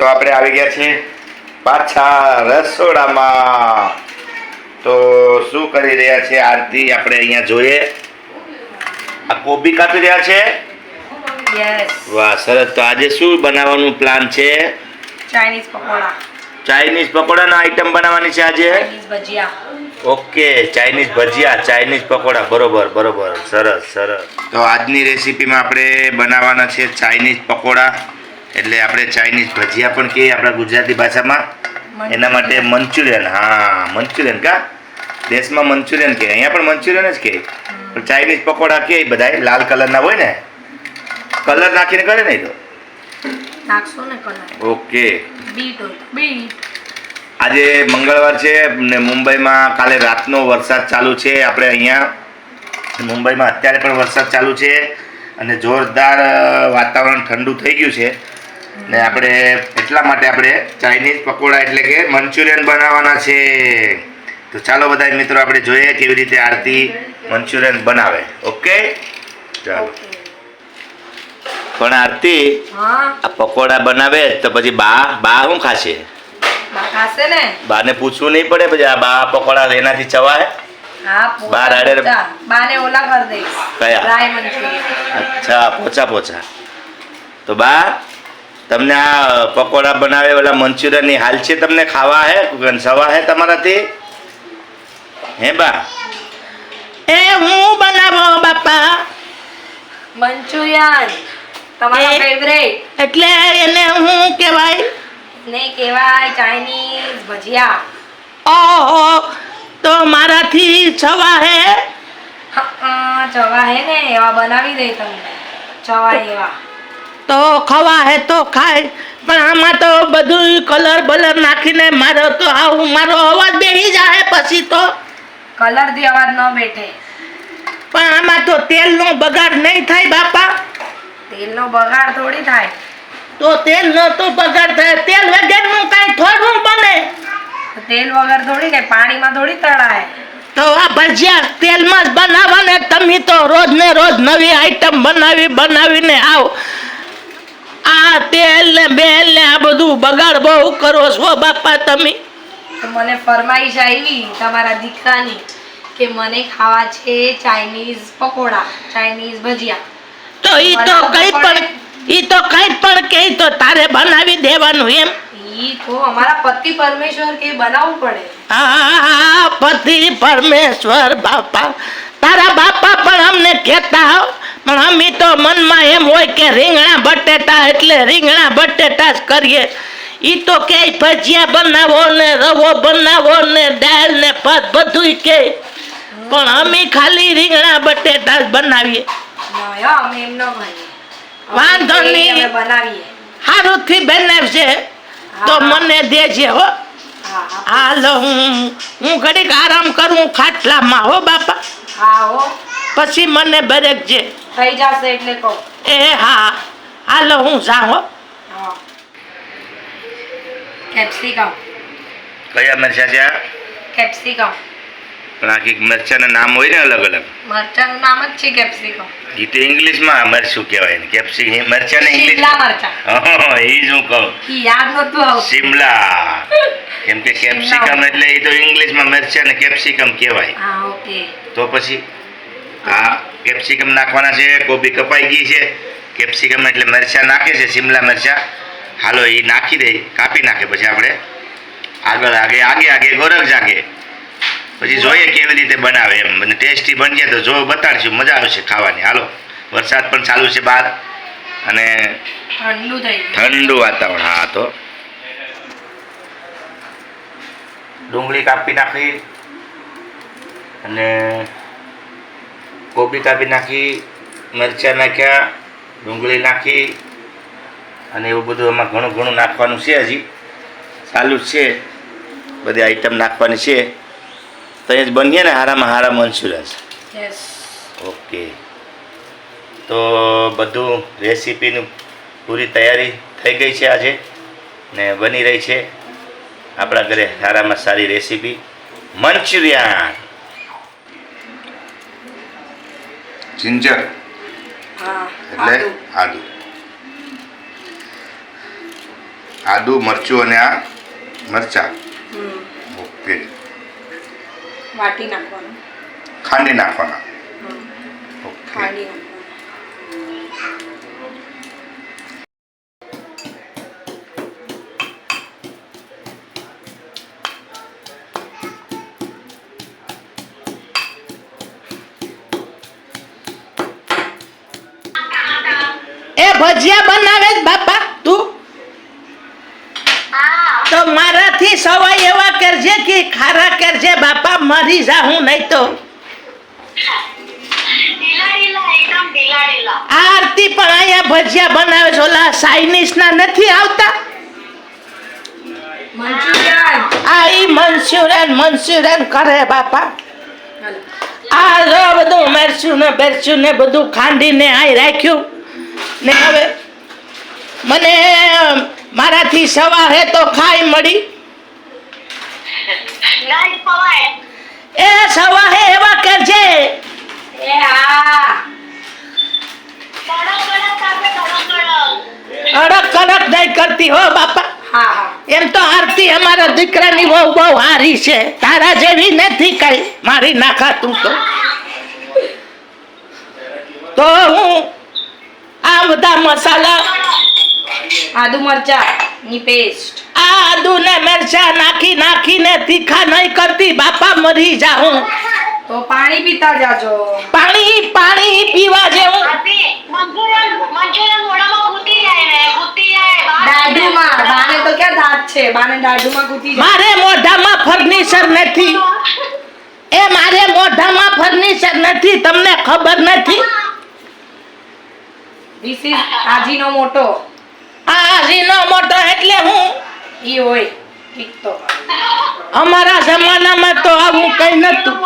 તો આપણે આવી ગયા છીએ પાછા રસોડામાં. તો શું કરી રહ્યા છે આરતી? આપણે અહીંયા જોઈએ. આ કોબી કાપી રહ્યા છે? વાહ સરસ. તો આજે શું બનાવવાનું પ્લાન છે? ચાઇનીઝ પકોડા. ચાઇનીઝ પકોડાના આઈટમ બનાવવાની છે આજે? ભજીયા. ઓકે ચાઇનીઝ ભજીયા ચાઇનીઝ પકોડા. બરોબર બરોબર. સરસ સરસ. તો આજની રેસીપીમાં આપણે બનાવવાના છે ચાઇનીઝ પકોડા. એટલે આપણે ચાઇનીઝ ભજીયા પણ કહીએ આપણા ગુજરાતી ભાષામાં. એના માટે મંચુરિયન હા મંચુરિયન કા? દેશમાં મંચુરિયન કે અહીંયા પણ મંચુરિયન જ કે પણ ચાઇનીઝ પકોડા કે બધા લાલ કલરના હોય ને? કલર નાખીને કરે ને તો? નાખશો ને કલર. ઓકે. બીટ બીટ આજે મંગળવાર છે ને મુંબઈમાં કાલે રાતનો વરસાદ ચાલુ છે. આપણે અહીંયા મુંબઈમાં અત્યારે પણ વરસાદ ચાલુ છે અને જોરદાર વાતાવરણ ઠંડુ થઈ ગયું છે. ને આપણે એટલા માટે આપણે ચાઇનીઝ પકોડા એટલે કે મંચુરિયન બનાવવાના છે. તો ચાલો બધા મિત્રો આપણે જોઈએ કેવી રીતે આરતી મંચુરિયન બનાવે. ઓકે? ચાલો. પણ આરતી આ પકોડા બનાવે તો પછી બા બા શું ખાશે? બા ને? બાને પૂછવું નહીં પડે પછી આ બા પકોડા એનાથી ચવાય? બા પોચા. ઓલા કર દઈશ. કયા? અચ્છા પોચા પોચા. તો બા તમને આ પકોડા બનાવે ઓલા મંચુરિયનની હાલ છે તમને ખાવા હે? સવા હે તમારાથી? હે બા? એ હું બનાવો બાપા? મંચુરિયન તમારા ફેવરેટ એટલે એને હું કહેવાય? ને કહેવાય ચાઇનીઝ ભજીયા. ઓહો તો મારાથી છવા હે? હા છવા હે ને એવા બનાવી દે તમને. છવા એવા. તો ખવા હે તો ખાય. પણ આમાં તો બધું કલર બલર નાખીને મારો તો આવું મારો અવાજ બેહી જાય પછી તો. કલરથી અવાજ ન બેઠે. પણ આમાં તો તેલનો બગાડ નહીં થાય બાપા. તેલનો બગાડ થોડી થાય. તો તેલનો તો બગાડ થાય. તેલ વગરનું કાંઈ થોડું બને. તેલ વગર થોડી કઈ પાણીમાં થોડી તળાય. તો આ ભજીયા તેલમાં જ બનાવવાને. તમે તો રોજ ને રોજ નવી આઈટમ બનાવી બનાવીને આવ. આ તેલ ને બેલ ને આ બધું બગાડ બહુ કરો છો બાપા તમે. મને ફરમાઈશ આવી તમારા દીકરાની કે મને ખાવા છે ચાઇનીઝ પકોડા ચાઇનીઝ ભજીયા. તો ઈ તો કઈ પણ ઈ તો કઈ પણ કે તો તારે બનાવી દેવાનું એમ. ઈ તો અમારા પતિ પરમેશ્વર કે બનાવવું પડે. હા પતિ પરમેશ્વર બાપા. તારા બાપા પણ અમને કહેતા પણ અમે તો મનમાં એમ હોય કે રીંગણા બટેટા એટલે રીંગણા બટેટા જ કરીએ. ઈ તો કે ભજીયા બનાવો ને રવો બનાવો ને દાળ ને ભાત બધું કે પણ અમે ખાલી રીંગણા બટેટા જ બનાવીએ. વાંધો નહીં. સારું થી બનાવશે તો મને દેજે હા. હાલો હું હું ઘડીક આરામ કરું ખાટલામાં હો બાપા. પછી મને બરેકજે. થઈ જશે એટલે કહું. એ હા. હાલો હું જાઉં હો. કેપ્સિકમ. કયા મરચા છે કેપ્સિકમ. પણ આખી મરચાના નામ હોય ને અલગ અલગ. મરચાનું નામ જ છે કેપ્સિકમ. એ તો ઇંગ્લિશમાં મરચું કહેવાય ને કેપ્સિકમ મરચા ને ઇંગ્લિશ શિમલા મરચા. એ જ હું કહું. યાદ નતું આવતું. શિમલા. કેમ કે કેપ્સિકમ એટલે એ તો ઇંગ્લિશમાં મરચા ને કેપ્સિકમ કહેવાય. હા ઓકે. તો પછી? આ કેપ્સિકમ નાખવાના છે કોબી કપાઈ ગઈ છે. કેપ્સિકમ એટલે મરચાં નાખે છે શિમલા મરચાં. હાલો એ નાખી દે કાપી નાખે પછી આપણે. આગળ આગે આગે આગે ગોરખ જાગે. પછી જોઈએ કેવી રીતે બનાવે એમ. મને ટેસ્ટી બનશે તો જો બતાડશું મજા આવશે ખાવાની. હાલો વરસાદ પણ ચાલુ છે બહાર. અને ઠંડુ થઈ ઠંડુ વાતાવરણ હા તો. ડુંગળી કાપી નાખી. અને કોબી કાપી નાખી મરચાં નાખ્યા ડુંગળી નાખી અને એવું બધું એમાં ઘણું ઘણું નાખવાનું છે હજી. ચાલુ જ છે. બધી આઈટમ નાખવાની છે. તો એ જ બનીએ ને હારામાં હારા મંચુરિયન ઓકે તો બધું રેસીપીનું પૂરી તૈયારી થઈ ગઈ છે આજે. ને બની રહી છે. આપણા ઘરે સારામાં સારી રેસીપી. મંચુરિયન. જિંજર એટલે આદુ. આદુ. મરચું અને આ મરચાં. ઓકે. વાટી નાખવાનું. ખાંડી નાખવાના. ઓકે. એ ભજીયા બનાવે બાપા તું? તો મારાથી સવાય એવા કરજે કે ખારા કરજે બાપા મરી જાઉં નહીં તો. આરતી પણ અહીંયા ભજીયા બનાવે છે. ઓલા ચાઇનીઝ ના નથી આવતા? આ ઈ મંચુરિયન મંચુરિયન કરે બાપા. આ જો બધું મરચું ને બેરચું ને બધું ખાંડીને આઈ રાખ્યું. ને હવે. મને મારાથી સવા હે તો ખાઈ મળી. એ સવા હે એવા કરજે. એ હા. કડક અડક કડક નહીં કરતી હો બાપા. એમ તો આરતી અમારા દીકરાની બહુ બહુ હારી છે. તારા જેવી નથી કઈ. મારી નાખાતું તો. તો હું આ બધા મસાલા. આદુ મરચા ની પેસ્ટ આ આદુ ને મરચા નાખી નાખીને તીખા નહીં કરતી બાપા મરી જાઉં. તો પાણી પીતા જાજો. પાણી પાણી પીવા જેવું. મારે મોઢામાં ફર્નિચર નથી. એ મારે મોઢામાં ફર્નિચર નથી તમને ખબર નથી? ધીસ ઇઝ આજીનો મોટો આ રીનો મોટો એટલે હું? ઈ હોય. ઠીક તો. અમારા જમાનામાં તો આવું કઈ નતું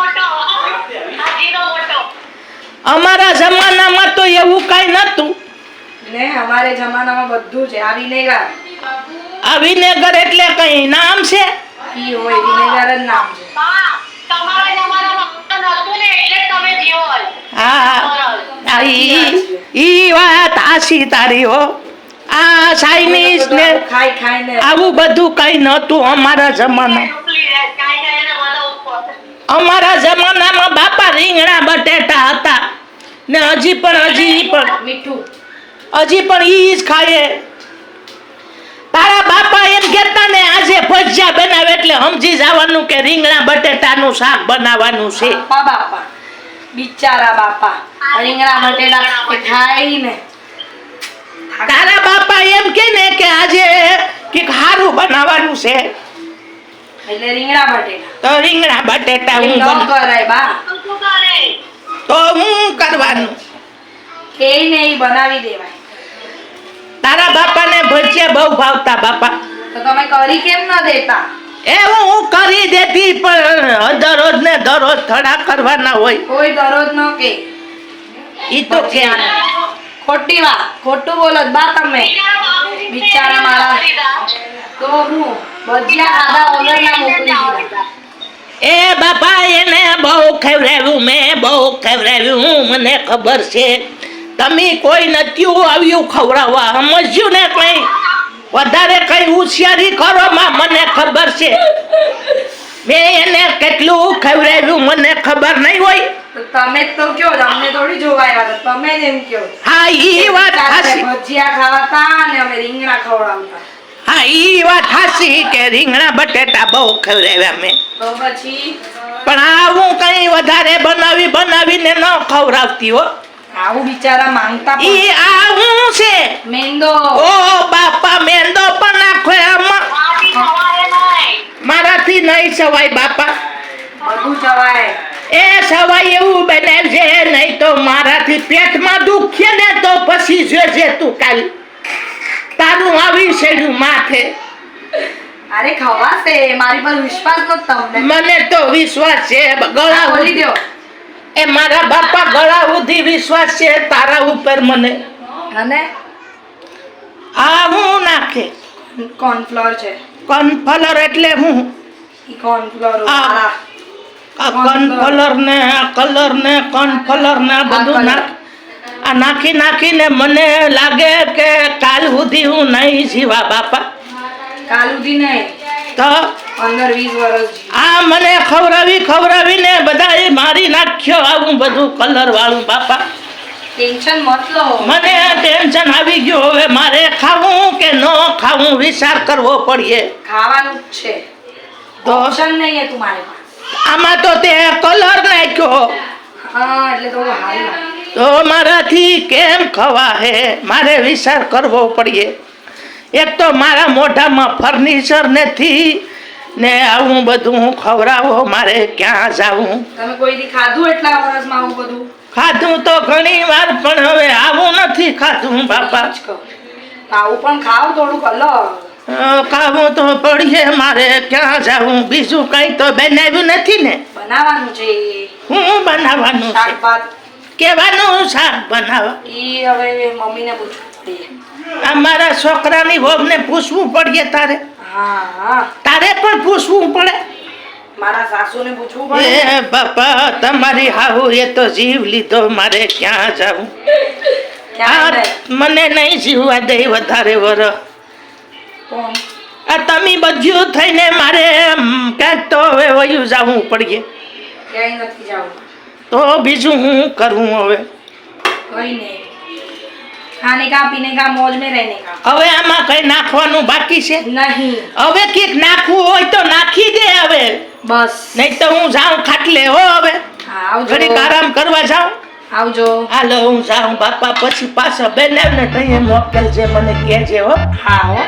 અમારા જમાનામાં તો એવું કઈ નતું ને અમારે જમાનામાં બધું છે. આ વિનેગર. આ વિનેગર એટલે કઈ નામ છે? ઈ હોય. વિનેગર જ નામ છે. હા. ઈ વાત આશી તારી હો. આ ચાઇનીઝ ને આવું બધું કઈ નતું અમારા જમાના. અમારા જમાનામાં બાપા રીંગણા બટેટા હતા. ને હજી પણ હજી પણ. મીઠું. હજી પણ ઈ જ ખાઈએ. તારા બાપા એમ કહેતા ને આજે ભજીયા બનાવે એટલે સમજી જવાનું કે રીંગણા બટેટાનું શાક બનાવવાનું છે. બાપા બિચારા બાપા. રીંગણા બટેટા ખાઈ ને. તારા બાપા એમ કે ને કે આજે કે સારું બનાવવાનું છે. એટલે રીંગણા બટેટા. તો રીંગણા બટેટા હું ન કરાય બા. તો હું કરવાનું? કે નહીં બનાવી દેવાય. તારા બાપાને ભજીયા બહુ ભાવતા બાપા. તો તમે કરી કેમ ન દેતા? એ હું કરી દેતી પણ દરરોજ ને દરરોજ થડા કરવાના હોય. કોઈ દરરોજ ન કે. ઈ તો કે. ખોટી વાત ખોટું બોલો બા તમે. બિચારા મારા. તો હું ભજીયા ખાધા વગરના મોકલી દીધા. એ બાપા એને બહુ ખવડાવ્યું મેં બહુ ખવડાવ્યું મને ખબર છે. તમે કોઈ નથી આવ્યું ખવડાવવા. સમજ્યું ને કઈ? વધારે કઈ હોશિયારી કરો માં મને ખબર છે. મેં એને કેટલું ખવડાવ્યું મને ખબર નહીં હોય. તમે તો કયો અમને થોડી જોવા આવ્યા તમે જ એમ કયો હા ઈ વાત હાસી ભજીયા ખાવાતા અને અમે રીંગણા ખવડાવતા. હા ઈ વાત હાસી કે રીંગણા બટેટા બહુ ખવડાવ્યા મેં તો પછી? પણ આવું કઈ વધારે બનાવી બનાવીને ન ખવડાવતી હો. આવું બિચારા માંગતા ઈ આ હું છે. મેંદો. ઓ બાપા મેંદો પણ નાખો મારાથી નહીં સવાય બાપા. બધું સવાય એ સવાય એવું બને છે નહીં તો મારાથી પેટમાં દુખે ને તો પછી જોજે તું કાલ. તારું આવી છેડ્યું માથે. અરે ખવાશે મારી પર વિશ્વાસ તો તમને. મને તો વિશ્વાસ છે ગળા બોલી સુધી દો. એ મારા બાપા ગળા સુધી વિશ્વાસ છે તારા ઉપર મને. અને? આ હું નાખે કોર્નફ્લોર છે. કોર્નફ્લોર એટલે હું? કોર્નફ્લોર આ. કોર્નફ્લોર ને આ કલર ને કોર્નફ્લોર ને બધું. નાખ આ નાખી નાખીને મને લાગે કે કાલ સુધી હું નહીં જીવા બાપા. કાલ સુધી નહીં. તો આ મને ખવડાવી ખવડાવીને બધાએ મારી નાખ્યો. આવું બધું કલર વાળું બાપા. ટેન્શન મતલો મને ટેન્શન આવી ગયું. હવે મારે ખાવું કે ન ખાવું વિચાર કરવો પડીએ. ખાવાનું જ છે. તો ઓપ્શન નહીં હે તમારે આમાં તો તે કલર નાખ્યો. હા એટલે તો હાલ તો મારાથી કેમ ખવા હે મારે વિચાર કરવો પડીએ. એક તો મારા મોઢામાં ફર્નિચર નથી. ને આવું બધું હું ખવડાવો મારે ક્યાં જાવું? તમે કોઈ દી ખાધું એટલા વર્ષમાં આવું બધું? ખાધું તો ઘણી વાર પણ હવે આવું નથી ખાધું બાપા. જ. આવું પણ ખાવ થોડુંક અલગ. ખાવું તો પડીએ મારે ક્યાં જાવું? બીજું કઈ તો બનાવ્યું નથી ને. બનાવવાનું છે હું બનાવવાનું છે. શાક ભાત કેવાનું શાક બનાવવા ઈ હવે મમ્મીને પૂછવું પડે. અમારા મારા છોકરાની વહુને પૂછવું પડે તારે. તારે પણ પૂછવું પડે. મારા સાસુને પૂછવું પડે. એ બાપા તમારી હાહુ એ તો જીવ લીધો મારે ક્યાં જાવું? મને નહીં જીવવા દે વધારે વર. આ તમે બધું થઈને મારે ક્યાંક તો હવે વયું જવું પડીએ. તો બીજું હું કરવું હવે? કઈ નહીં. ખાને કા પીને કા મોજ મે રહેને કા હવે આમાં કઈ નાખવાનું બાકી છે? નહીં હવે કીક નાખવું હોય તો નાખી દે હવે. બસ નહીં તો હું જાઉં ખાટલે હો હવે. આવજો. ઘડીક આરામ કરવા જાઉં. આવજો. હાલો હું જાઉં. બાપા પછી પાછા બેને ને તઈએ મોકલજે મને કહેજે હો. હા હો.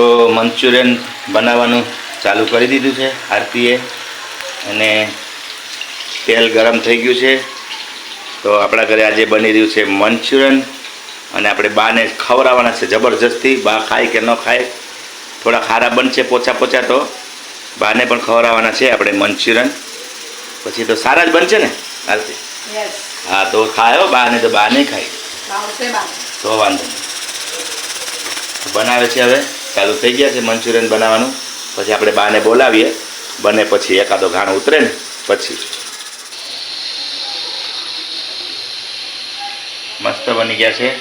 તો મંચુરિયન બનાવવાનું ચાલુ કરી દીધું છે આરતીએ. અને તેલ ગરમ થઈ ગયું છે. તો આપણા ઘરે આજે બની રહ્યું છે મંચુરિયન. અને આપણે બાને ખવડાવવાના છે જબરજસ્તી. બા ખાય કે ન ખાય થોડા ખારા બનશે પોચા પોચા તો. બાને પણ ખવડાવવાના છે આપણે મંચુરિયન. પછી તો સારા જ બનશે ને આરતી? હા તો ખાયો બાને તો બા નહીં ખાય તો વાંધો નહીં. બનાવે છે હવે. ચાલુ થઈ ગયા છે મંચુરિયન બનાવવાનું. પછી આપણે બાને બોલાવીએ. બને પછી એકાદો ઘાણો ઉતરે ને પછી. મસ્ત બની ગયા છે.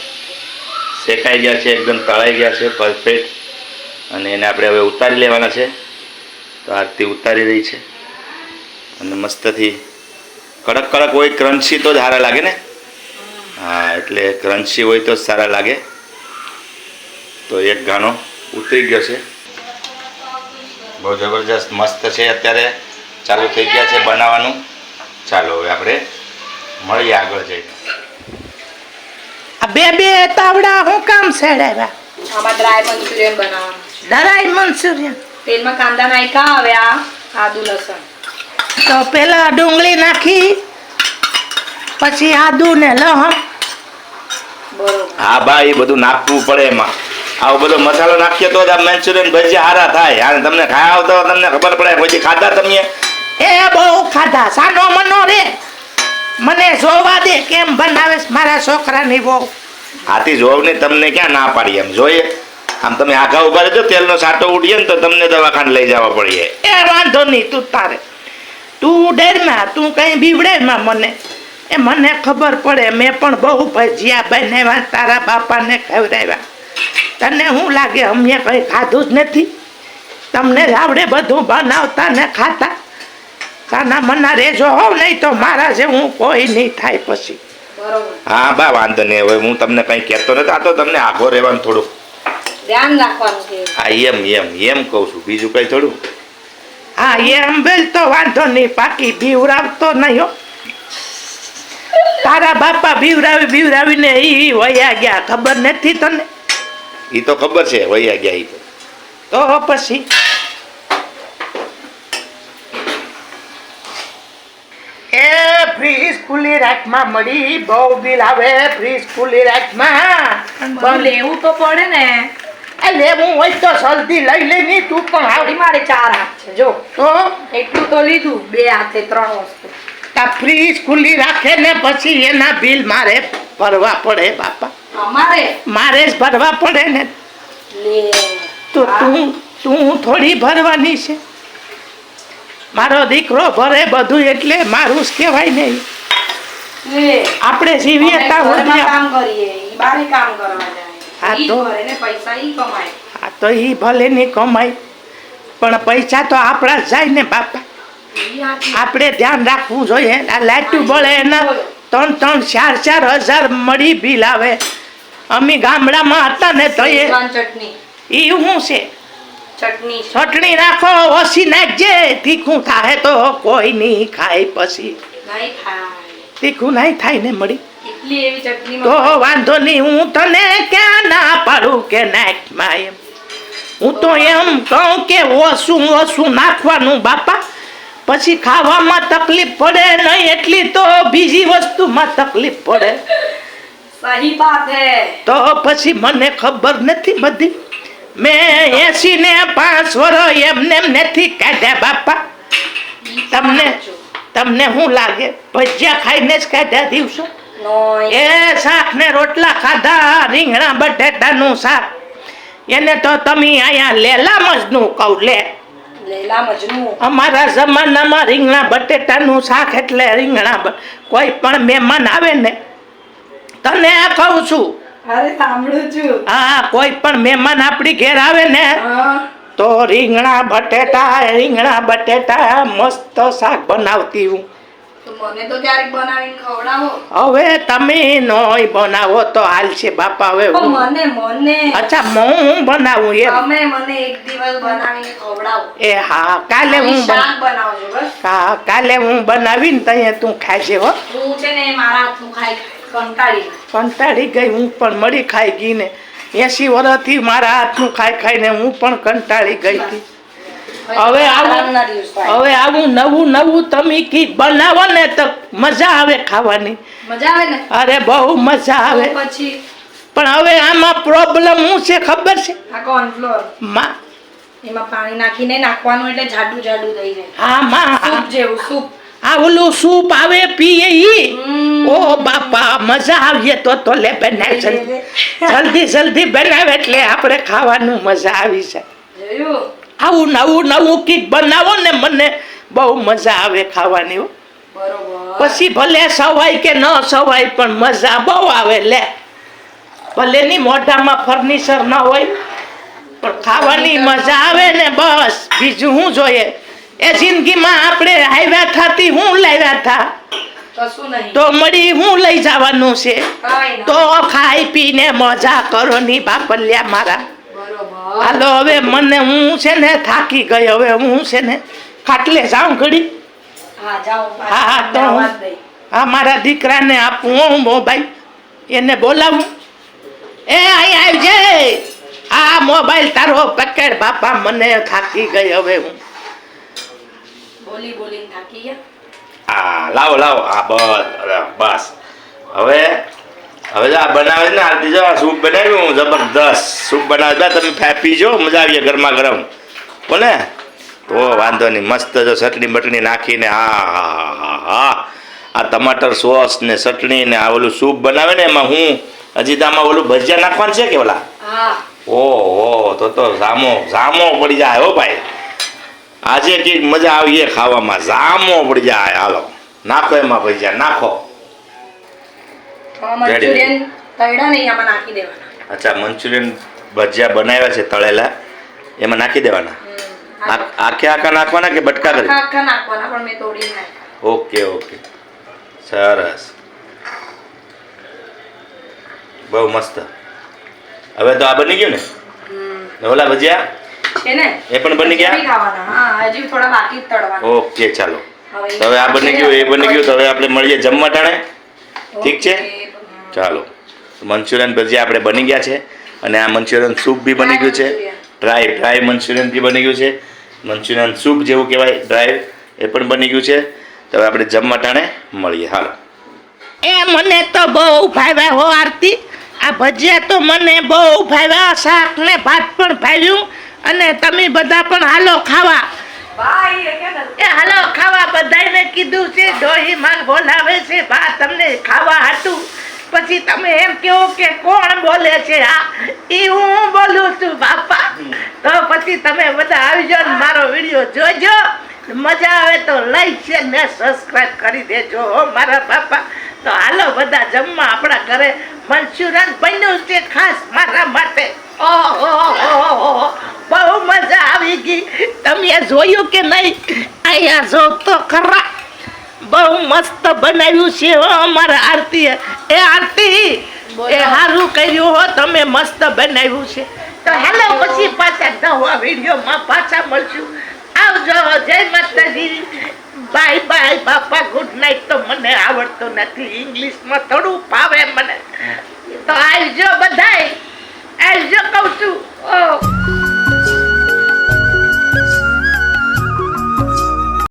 શેકાઈ ગયા છે, એકદમ તળાઈ ગયા છે, પરફેક્ટ. અને એને આપણે હવે ઉતારી લેવાના છે. તો આરતી ઉતારી રહી છે. અને મસ્તથી કડક કડક હોય ક્રન્ચી તો સારા લાગે ને? હા, એટલે ક્રન્ચી હોય તો જ સારા લાગે. તો એક ગાણો ઉતરી ગયો છે. બહુ જબરજસ્ત મસ્ત છે અત્યારે. ચાલુ થઈ ગયા છે બનાવવાનું. ચાલો હવે આપણે મળીએ આગળ જઈને. આ બે બે તાવડા હું કામ સેડાવ્યા. આમાં ડ્રાય મંચુરિયન બનાવવાનું છે. ડરાય તેલમાં કાંદા નાખ્યા હવે આ આદુ લસણ. તો પેલા ડુંગળી નાખી પછી આદુ ને લહણ. બરોબર. હા બા એ બધું નાખવું પડે એમાં. આવો બધો મસાલો નાખીએ તો આ મંચુરિયન ભજીયા હારા થાય. અને તમને ખાયા તો તમને ખબર પડે પછી ખાધા તમે? એ બહુ ખાધા. સાનો મનો રે. મને જોવા દે કેમ બનાવે મારા છોકરાની બહુ હાથી જોવને તમને ક્યાં ના પાડી એમ? જોઈએ. આમ તમે આખા ઊભા રહેજો તેલનો સાટો ઉડીએ ને તો તમને દવાખાને લઈ જવા પડીએ. એ વાંધો નહીં તું તારે. તું ડરમાં તું કઈ બીવડેમાં મને. એ મને ખબર પડે મેં પણ બહુ ભજીયા બનાવ્યા તારા બાપાને ખવડાવ્યા. તને શું લાગે અમે કઈ ખાધું જ નથી? તમને આવડે બધું બનાવતા ને ખાતા? તાના મના રેજો હોવ નહીં તો મારા જેવું કોઈ નહીં થાય પછી. હા બા વાંધો નહીં. હવે હું તમને કંઈ કહેતો નથી. આ તો તમને આઘો રહેવાનું થોડુંક. ધ્યાન રાખવાનું છે. હા એમ એમ એમ કહું છું. બીજું કંઈ થોડું? હા એમ બેલ તો વાંધો નહીં. પાકી બીવરાવતો નહીં હો. તારા બાપા બીવરાવી બીવરાવીને ઈ વયા ગયા. ખબર નથી તને? એ તો ખબર છે વૈયા ગયા ઈ તો. તો પછી. એ ફ્રીજ ખુલ્લી રાખમાં મળી બહુ બિલ આવે ફ્રીજ ખુલ્લી રાતમાં બધું લેવું તો પડે ને. એ લેવું હોય તો જલ્દી લઈ લે ની તું પણ આવડી મારે ચાર હાથ છે જો. તો? એટલું તો લીધું બે હાથે ત્રણ વસ્તુ. આ ફ્રીજ ખુલ્લી રાખે ને પછી એના બિલ મારે ભરવા પડે બાપા. મારે જ ભરવા પડે ને. તો તું તું થોડી ભરવાની છે. મારો દીકરો ભરે બધું એટલે મારું જ કહેવાય નહીં આપણે જીવીએ કામ કરીએ બારે કામ કરવા હા જાય ઈ ને પૈસા ઈ કમાય. આ તો એ ભલે નહીં કમાય પણ પૈસા તો આપણા જ જાય ને બાપા. આપણે ધ્યાન રાખવું જોઈએ આ લાઈટું બળે એના ત્રણ ત્રણ ચાર ચાર હજાર મળી બિલ આવે. અમે ગામડામાં હતા ને તો એ ઈ શું છે? ચટણી ચટણી નાખો ઓછી નાખજે તીખું થાય તો કોઈ નહીં ખાય પછી. તીખું નહીં થાય ને મળી. તો વાંધો નહીં હું તને ક્યાં ના પાડું કે નાખમાં એમ? હું તો એમ કહું કે ઓછું ઓછું નાખવાનું બાપા. પછી ખાવામાં તકલીફ પડે નહીં એટલી તો બીજી વસ્તુમાં તકલીફ પડે. સહી બાત હે. તો પછી મને ખબર નથી બધી મેં એસી ને પાંચ વર્ષ એમને નથી કાઢ્યા બાપા. તમને. તમને શું લાગે? ભજીયા ખાઈને જ કાઢ્યા દિવસો? એ શાક ને રોટલા ખાધા રીંગણા બટેટા નું શાક. એને તો તમે અહીંયા લેલા મજનું કહું લે. અમારા જમાનામાં રીંગણા બટેટાનું શાક એટલે રીંગણા કોઈ પણ મહેમાન આવે ને તને આ કહું છું. અરે સાંભળું છું. હા કોઈ પણ મહેમાન આપણી ઘેર આવે ને તો રીંગણા બટેટા રીંગણા બટેટા મસ્ત શાક બનાવતી હું. તો મને તો ક્યારેક બનાવીને ખવડાવો. હવે તમે નોય બનાવો તો હાલ છે બાપા હવે મને મને. અચ્છા હું બનાવું એમ. તમે મને એક દિવસ બનાવીને ખવડાવો. એ હા કાલે હું બન- શાક બનાવજો બસ. કા- કાલે હું બનાવીને તઈએ તું ખાજે હો. હું છે ને મારા હાથનું ખાઈ કંટાળી ગઈ. હું પણ મળી ખાઈ ગઈ ને એસી વર્ષથી મારા હાથનું ખાઈ ખાઈને હું પણ કંટાળી ગઈ હતી. હવે આવું. હવે આવું નવું નવું તમે કી બનાવો ને તો મજા આવે ખાવાની. મજા આવે ને? અરે બહુ મજા આવે. પછી? પણ હવે આમાં પ્રોબ્લેમ શું છે ખબર છે? આ કોર્નફ્લોરમાં એમાં પાણી નાખીને નાખવાનું એટલે જાડું જાડું થઈ જાય. આમાં સૂપ જેવું સૂપ. આ ઓલું સૂપ આવે પીએ ઈ. ઓ બાપા મજા આવીએ તો તો લે લે, જલ્દી જલ્દી જલ્દી બનાવે એટલે આપણે ખાવાનું મજા આવી જાય. આવું નવું નવું કીક બનાવો ને મને બહુ મજા આવે ખાવાની પછી ભલે સવાય કે ન સવાય પણ મજા બહુ આવે લે. ભલે ની મોઢામાં ફર્નિચર ન હોય પણ ખાવાની મજા આવે ને બસ. બીજું શું જોઈએ? એ જિંદગીમાં આપણે આવ્યા થાતી હું લાવ્યા થા? તો મળી હું લઈ જવાનું છે? તો ખાઈ પીને મજા કરો ની બાપલ્યા મારા. હાલો હવે મને હું છે ને થાકી ગઈ હવે હું છે ને ખાટલે જાઉં ઘડી. હા હા, તો હું- મારા દીકરાને આપું હું મોબાઈલ એને બોલાવું. એ અહીં આવજે. આ મોબાઈલ તારો પકડ બાપા મને થાકી ગઈ હવે હું. બોલી બોલીને થાકી ગયા. હા લાવો લાવો. હા બસ બસ. હવે હવે આ બનાવે ને આરતી જો સૂપ બનાવ્યું જબરદસ્ત સૂપ બનાવે. તમે ફેંપી જો મજા આવીએ ગરમા ગરમ બોલે? તો વાંધો નહીં મસ્ત જો ચટણી બટણી નાખીને હા હા હા હા. આ ટમાટર સોસ ને ચટણી ને આ ઓલું સૂપ બનાવે ને એમાં હું અજીતામાં ઓલું ભજીયા નાખવાનું છે કે ઓલા? હા. ઓહો તો તો સામો સામો પડી જાય હો ભાઈ. આજે કંઈક મજા આવી એ ખાવામાં. જામો પડી જાય હાલો. નાખો એમાં નહીં આમાં નાખી અચ્છા મંચુરિયન ભજીયા બનાવ્યા છે તળેલા. એમાં નાખી દેવાના. આખે આખા નાખવાના કે બટકા કરી? આખા નાખવાના પણ મેં તોડી નાખ્યા. Okay okay. સરસ. બહુ મસ્ત. હવે તો આ બની ગયું ને. ઓલા ભજીયા? એ પણ બની ગયા? હજી હા હજી થોડા બાકી તળવાના. ઓકે ચાલો. હવે આ બની ગયું એ બની ગયું. તો હવે આપણે મળીએ જમવા ટાણે. ઠીક છે? ચાલો. મંચુરિયન ભજીયા આપણે બની ગયા છે. અને આ મંચુરિયન સૂપ બી બની ગયું છે. ડ્રાય ડ્રાય મંચુરિયન બી બની ગયું છે. મંચુરિયન સૂપ જેવું કહેવાય ડ્રાય એ પણ બની ગયું છે. તો હવે આપણે જમવા ટાણે મળીએ. હાલો. એ મને તો બહુ ભાવ્યા હો આરતી. આ ભજીયા તો મને બહુ ભાવ્યા. શાક ને ભાત પણ ભાવ્યું. અને તમે બધા પણ હાલો ખાવા. એ હાલો ખાવા બધાને કીધું છે ડોહી માં બોલાવે છે બા તમને ખાવા હાટું. પછી તમે એમ કહો કે કોણ બોલે છે આ? એ હું બોલું છું બાપા. તો પછી તમે બધા આવજો ને મારો વીડિયો જોજો. મજા આવે તો લાઈક છે ને સબસ્ક્રાઇબ કરી દેજો હો મારા બાપા. તો હાલો બધા જમવા આપણા ઘરે મંચુરિયન બન્યું છે ખાસ મારા માટે. બહુ મજા આવી ગઈ. તમે જોયું કે નહીં? અહીંયા જો તો ખરા. બહુ મસ્ત બનાવ્યું છે અમારા આરતી. એ આરતી. એ સારું કર્યું હો તમે મસ્ત બનાવ્યું છે. તો હેલો પછી પાછા નવા વિડીયોમાં પાછા મળશું. આવજો જય માતાજી. બાય બાય બાપા ગુડ નાઇટ તો મને આવડતું નથી. ઇંગ્લિશમાં થોડું ફાવે મને. તો આવજો બધાય. આવજો કહું છું ઓ